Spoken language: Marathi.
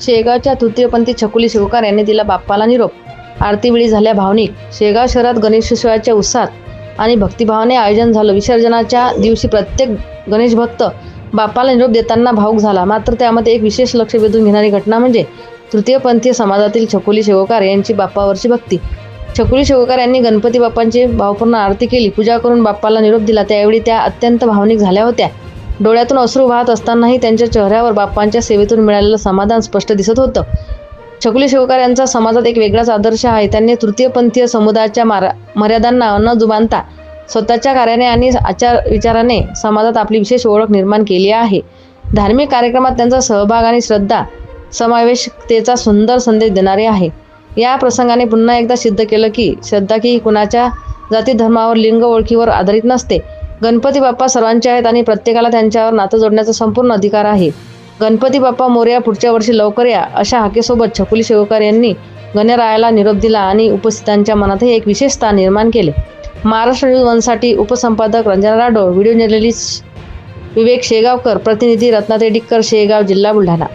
शेगावच्या तृतीयपंथी छकुली शिवकार यांनी दिला बाप्पाला निरोप. आरतीवेळी झाल्या भावनिक. शेगाव शहरात गणेशोत्सवाच्या उत्साहात आणि भक्तिभावाने आयोजन झालं. विसर्जनाच्या दिवशी प्रत्येक गणेश भक्त बाप्पाला निरोप देताना भाऊक झाला. मात्र त्यामध्ये एक विशेष लक्ष वेधून घेणारी घटना म्हणजे तृतीयपंथीय समाजातील छकुली शेवकार यांची बाप्पावरची भक्ती. छकुली शेवकार यांनी गणपती बाप्पांची भावपूर्ण आरती केली. पूजा करून बाप्पाला निरोप दिला. त्यावेळी त्या अत्यंत भावनिक झाल्या होत्या. डोळ्यातून अश्रू वाहत असतानाही त्यांच्या चेहऱ्यावर बाप्पांच्या सेवेतून मिळालेलं समाधान स्पष्ट दिसत होतं. छकुली शिवकार यांचा समाजात एक वेगळाच आदर्श आहे. त्यांनी तृतीयपंथीय समुदायाच्या मारा मर्यादांना न जुबानता स्वतःच्या कार्याने आणि आचार विचाराने समाजात आपली विशेष ओळख निर्माण केली आहे. धार्मिक कार्यक्रमात त्यांचा सहभाग आणि श्रद्धा समावेशतेचा सुंदर संदेश देणारे आहे. या प्रसंगाने पुन्हा एकदा सिद्ध केलं की श्रद्धा की कुणाच्या जाती धर्मावर लिंग ओळखीवर आधारित नसते. गणपती बाप्पा सर्वांचे आहेत आणि प्रत्येकाला त्यांच्यावर नातं जोडण्याचा संपूर्ण अधिकार आहे. गणपती बाप्पा मोर्या पुढच्या वर्षी लवकर या अशा हाकेसोबत छकुली शेवकर यांनी गणरायाला निरोप दिला आणि उपस्थितांच्या मनातही एक विशेष स्थान निर्माण केले. महाराष्ट्र न्यूज वनसाठी उपसंपादक रंजना राठोड व्हिडिओ जर्नलिस्ट विवेक शेगावकर प्रतिनिधी रत्नाताई डिक्कर शेगाव जिल्हा बुलढाणा.